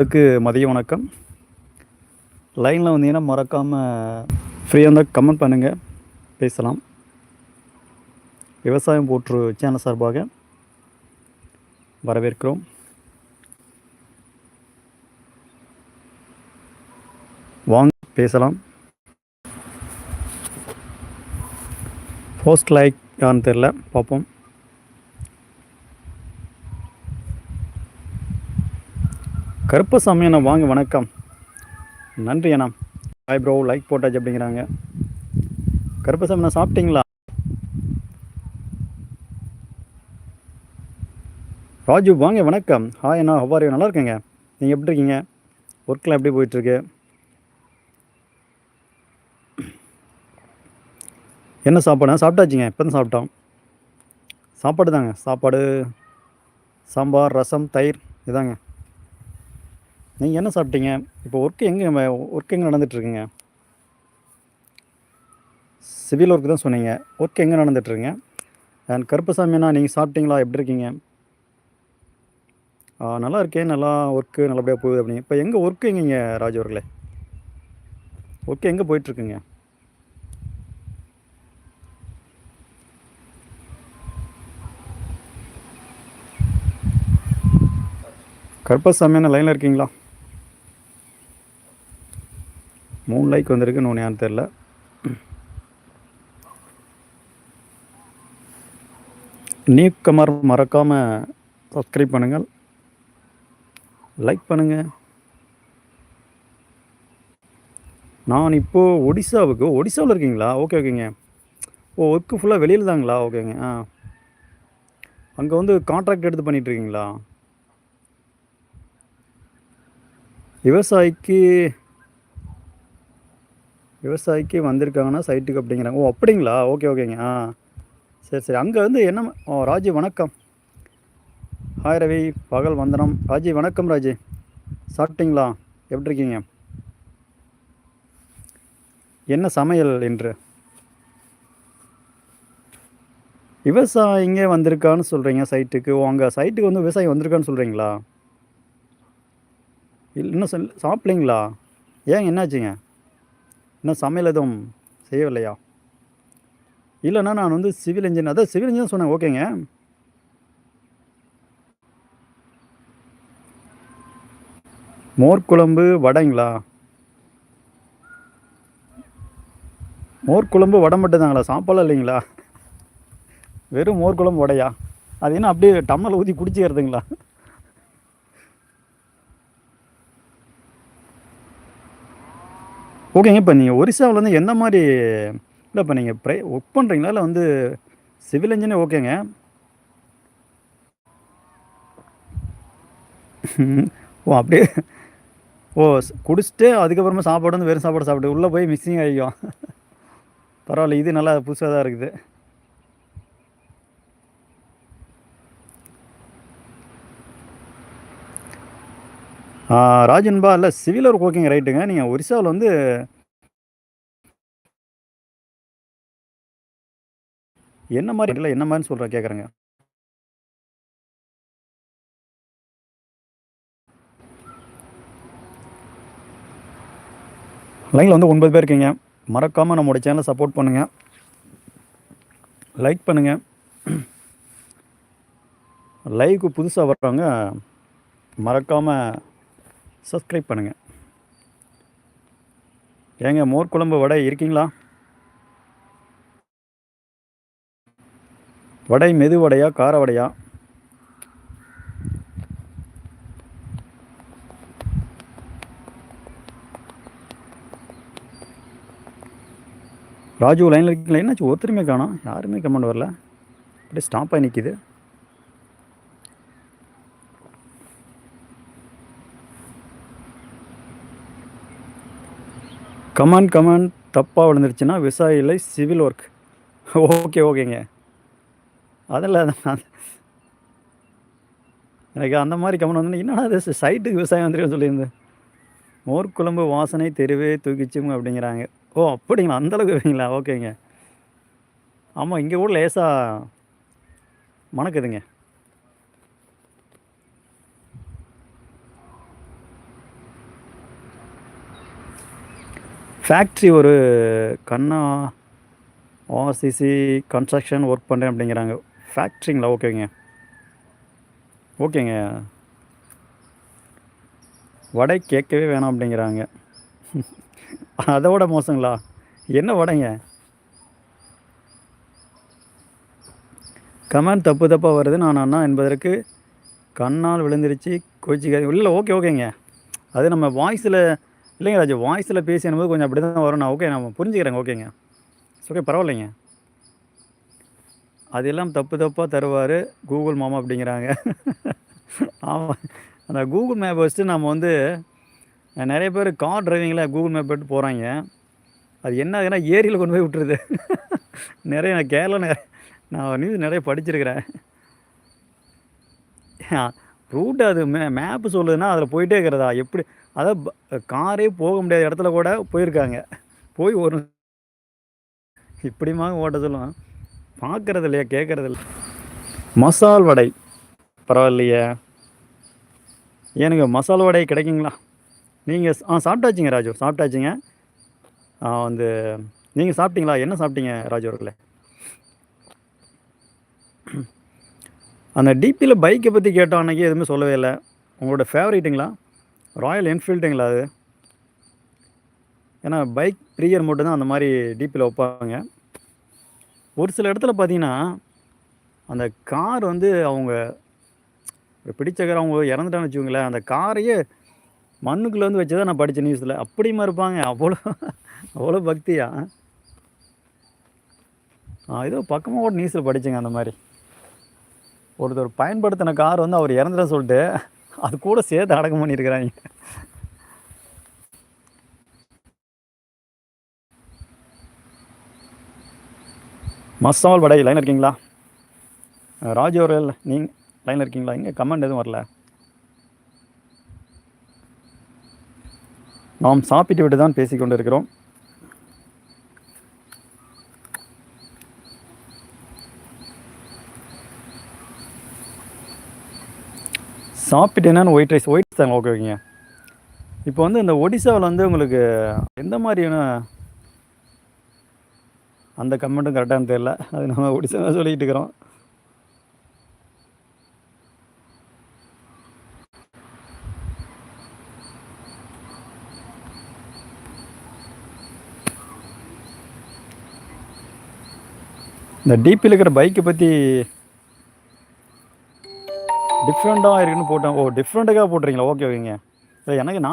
அதுக்கு மதிய வணக்கம். லைனில் வந்தீங்கன்னா மறக்காமல் ஃப்ரீயாக இருந்தால் கமெண்ட் பண்ணுங்கள் பேசலாம். விவசாயம் போற்று சேனல் சார்பாக வரவேற்கிறோம். வாங்க பேசலாம். போஸ்ட் லைக் யான்னு தெரில பார்ப்போம். கருப்பசாமி அண்ணா வாங்க வணக்கம். நன்றி அண்ணா. ஹாய் ப்ரோ லைக் போட்டாச்சு அப்படிங்கிறாங்க. கருப்பசாமி அண்ணா சாப்பிட்டீங்களா? ராஜு வாங்க வணக்கம். ஹாய் அண்ணா ஹவாரி நல்லா இருக்கேங்க. நீங்கள் எப்படி இருக்கீங்க? ஒர்க்கெலாம் எப்படி போயிட்டுருக்கு? என்ன சாப்பாடு? சாப்பிட்டாச்சுங்க. இப்போ தான் சாப்பிட்டோம். சாப்பாடு தாங்க. சாப்பாடு சாம்பார் ரசம் தயிர் இதாங்க. நீங்கள் என்ன சாப்பிட்டீங்க? இப்போ ஒர்க்கு எங்கே ஒர்க் எங்கே நடந்துகிட்ருக்குங்க சிவில் ஒர்க் தான் சொன்னீங்க. ஒர்க் எங்கே நடந்துகிட்ருங்க அண்ட் கருப்பசாமிண்ணா நீங்கள் சாப்பிட்டீங்களா? எப்படி இருக்கீங்க? ஆ, நல்லா இருக்கேன். நல்லா ஒர்க்கு நல்லபடியாக போகுது அப்படிங்க இப்போ எங்கே ஒர்க்கு எங்கேங்க ராஜ் அவர்களே? ஒர்க்கு எங்கே போயிட்டுருக்குங்க? கருப்பசாமி என்ன லைனில் இருக்கீங்களா? மூணு லைக் வந்திருக்கு இன்னொன்று யான்னு தெரில நீக்கமர் மறக்காமல் சப்ஸ்கிரைப் பண்ணுங்கள். லைக் பண்ணுங்கள் நான் இப்போது ஒடிசாவுக்கு ஒடிசாவில் இருக்கீங்களா? ஓகே ஓகேங்க ஓ ஒர்க்கு ஃபுல்லாக வெளியில் தாங்களா? ஓகேங்க ஆ. அங்கே வந்து கான்ட்ராக்ட் எடுத்து பண்ணிகிட்ருக்கீங்களா விவசாயிக்கு விவசாயிக்கு வந்திருக்காங்கன்னா சைட்டுக்கு அப்படிங்கிறாங்க. ஓ அப்படிங்களா? ஓகே ஓகேங்க. ஆ சரி சரி. அங்கே வந்து என்ன ஓ ராஜி வணக்கம். ஹாய் ரவி. பகல் வந்தனம். ராஜி வணக்கம் ராஜி. சாப்பிட்டீங்களா? எப்படி இருக்கீங்க? என்ன சமையல் என்று விவசாயிங்க வந்திருக்கான்னு சொல்கிறீங்க சைட்டுக்கு ஓ அங்கே சைட்டுக்கு வந்து விவசாயி வந்திருக்கான்னு சொல்கிறீங்களா இல்லை இன்னும் சொல் சாப்பிட்லீங்களா? ஏங்க என்னாச்சுங்க? இன்னும் சமையல் எதுவும் செய்யவில்லையா? இல்லைண்ணா நான் வந்து சிவில் இன்ஜினியர் அதான் சிவில் இன்ஜினியர் சொன்னேன் ஓகேங்க. மோர்குழம்பு வடைங்களா? மோர்குழம்பு வடை மட்டும்தாங்களா? சாப்பாடு இல்லைங்களா? வெறும் மோர்குழம்பு வடையா? அது என்ன அப்படியே டம்ளர் ஊற்றி குடிச்சிக்கிறதுங்களா? ஓகேங்க இப்போ நீங்கள் ஒரிசாவில் வந்து எந்த மாதிரி இல்லை இப்போ நீங்கள் ப்ரை ஒர்க் பண்ணுறீங்களா இல்லை வந்து சிவில் இன்ஜினியர் ஓகேங்க. ஓ அப்படியே ஓ குடிச்சிட்டு அதுக்கப்புறமா சாப்பாடு வந்து வெறும் சாப்பாடு சாப்பிட்டு உள்ளே போய் மிஸ்ஸிங் ஆகிக்கும். பரவாயில்ல இது நல்லா புதுசாக தான் இருக்குது. ராஜன்பா இல்லை சிவில் ஒர்க் ஓகேங்க ரைட்டுங்க. நீங்கள் ஒரிசாவில் வந்து என்ன மாதிரி இல்லை என்ன மாதிரின்னு சொல்கிறேன் கேட்குறேங்க லைனில் வந்து ஒன்பது பேர் இருக்கீங்க. மறக்காமல் நம்மளோட சேனலை சப்போர்ட் பண்ணுங்கள் லைக் பண்ணுங்கள் லைவுக்கு புதுசாக வர்றவங்க மறக்காமல் சப்ஸ்கிரைப் பண்ணுங்கள் ஏங்க மோர் குழம்பு வடை இருக்கீங்களா? வடை மெது வடையா கார வடையா? ராஜு லைனில் இருக்கீங்களா? என்னாச்சு ஒருத்தருமே காணோம். யாருமே கமெண்ட் வரல. அப்படியே ஸ்டாப் ஆகி நிற்கிது கமாண்ட் கமாண்ட் தப்பாக விழுந்துருச்சுன்னா விசா இல்லை சிவில் ஒர்க் ஓகே ஓகேங்க அதெல்லாம் எனக்கு அந்த மாதிரி கமெண்ட் வந்து என்னடா அது சைட்டுக்கு விவசாயம் வந்துருக்குன்னு சொல்லியிருந்தேன் மோர் குழம்பு வாசனை தெருவே தூக்கிச்சுங்க அப்படிங்கிறாங்க. ஓ அப்படிங்களா? அந்தளவுக்கு வைங்களா ஓகேங்க ஆமாம் இங்கே கூட லேசாக மணக்குதுங்க. ஃபேக்ட்ரி ஒரு கண்ணா ஆர்சிசி கன்ஸ்ட்ரக்ஷன் ஒர்க் பண்ணுறேன் அப்படிங்கிறாங்க. ஃபேக்ட்ரிங்களா ஓகேங்க ஓகேங்க வடை கேட்கவே வேணாம் அப்படிங்கிறாங்க. அதை விட மோசங்களா? என்ன வடைங்க? கமெண்ட் தப்பு தப்பாக வருது. நான் அண்ணா என்பதற்கு கண்ணால் விழுந்துருச்சு கோச்சிக்காது இல்லை ஓகே ஓகேங்க அது நம்ம வாய்ஸில் இல்லைங்க ராஜு வாய்ஸில் பேசி கொஞ்சம் அப்படி தான் வரும். நான் ஓகே நான் புரிஞ்சுக்கிறேங்க ஓகேங்க ஓகே பரவாயில்லைங்க. அது எல்லாம் தப்பு தப்பாக தருவார் கூகுள் மாமா அப்படிங்கிறாங்க. ஆமாம் அந்த கூகுள் மேப் வச்சுட்டு நம்ம வந்து நிறைய பேர் கார் டிரைவிங்கில் கூகுள் மேப் எடுத்து போகிறாங்க அது என்ன ஆகுதுன்னா ஏரியில் கொண்டு போய் விட்டுருது. நிறைய நான் கேரளா நிறைய நான் நியூஸ் நிறைய படிச்சிருக்கிறேன். ரூட் அது மே மேப்பு சொல்லுதுன்னா அதில் போயிட்டே இருக்கிறதா? எப்படி? அதாவது காரே போக முடியாத இடத்துல கூட போயிருக்காங்க. போய் ஒரு இப்படிமாக ஓட்ட சொல்லுவேன். பார்க்குறது இல்லையா கேட்குறது இல்லை. மசால் வடை. பரவாயில்லையே. எனக்கு மசால் வடை கிடைக்குங்களா? நீங்கள் ஆ சாப்பிட்டாச்சுங்க ராஜு. சாப்பிட்டாச்சுங்க. வந்து நீங்கள் சாப்பிட்டீங்களா? என்ன சாப்பிட்டீங்க ராஜு அவர்களே? அந்த டிபியில் பைக்கை பற்றி கேட்டோம் அன்றைக்கி எதுவுமே சொல்லவே இல்லை. உங்களோட ஃபேவரேட்டுங்களா ராயல் என்ஃபீல்டுங்களா அது? ஏன்னா பைக் ப்ரீயர் மட்டும் தான் அந்த மாதிரி டிபியில் வைப்பாங்க. ஒரு சில இடத்துல பார்த்தீங்கன்னா அந்த கார் வந்து அவங்க பிடிச்ச கார் அவங்க இறந்துட்டான்னு வச்சுக்கோங்களேன் அந்த காரையே மண்ணுக்குள்ளே வந்து வச்சு தான் நான் படித்த நியூஸில் அப்படியுமா இருப்பாங்க. அவ்வளோ அவ்வளோ பக்தியா? ஏதோ பக்கமாக கூட நியூஸில் படித்தேங்க அந்த மாதிரி. ஒருத்தர் பயன்படுத்தின கார் வந்து அவர் இறந்துட சொல்லிட்டு அது கூட சேர்த்து அடக்கம் பண்ணியிருக்கிறாங்க. மசால் வடை லைன் இருக்கீங்களா? ராஜ் அவர்கள் நீங்கள் லைனில் இருக்கீங்களா? இங்கே கமெண்ட் எதுவும் வரல. நாம் சாப்பிட்டு விட்டு தான் பேசிக்கொண்டு இருக்கிறோம் சாப்பிட்டு என்னென்னு ஒயிட் ரைஸ் ஒயிட் ரைஸ் தாங்க ஓகே ஓகேங்க இப்போ வந்து இந்த ஒடிசாவில் வந்து உங்களுக்கு எந்த மாதிரியான அந்த கமெண்ட்டும் கரெக்டானு தெரியல. அது நம்ம ஒடிசா தான் சொல்லிக்கிட்டு இருக்கிறோம். இந்த டிபியில் இருக்கிற பைக்கை பற்றி டிஃப்ரெண்ட்டாக இருக்குன்னு போட்டேன். ஓ டிஃப்ரெண்ட்டுக்காக போட்டுறீங்களா ஓகே ஓகேங்க எனக்கு நான்